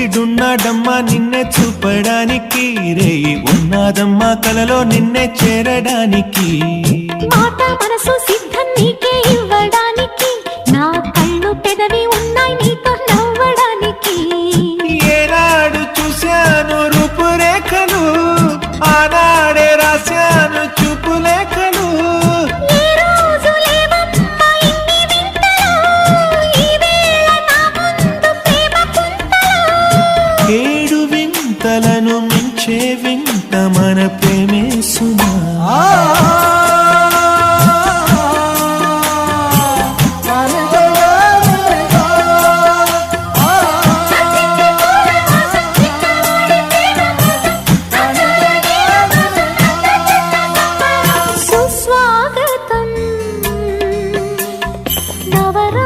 సూర్యుడున్నాడమ్మా నిన్నే చూపడానికి రేయి. ఉన్నాదమ్మా కలలో నిన్నే చేరడానికి. మాట మనసు సిద్ధం నీకే ఇవ్వడానికి. నా కళ్ళు పెదవి ఉన్నాయి నీతో నవ్వడానికి. ఏనాడు చూశాను రూపురేఖలు ఆనాడే వింతలను మించే వింత మన ప్రేమే సుస్వాగతం. నవర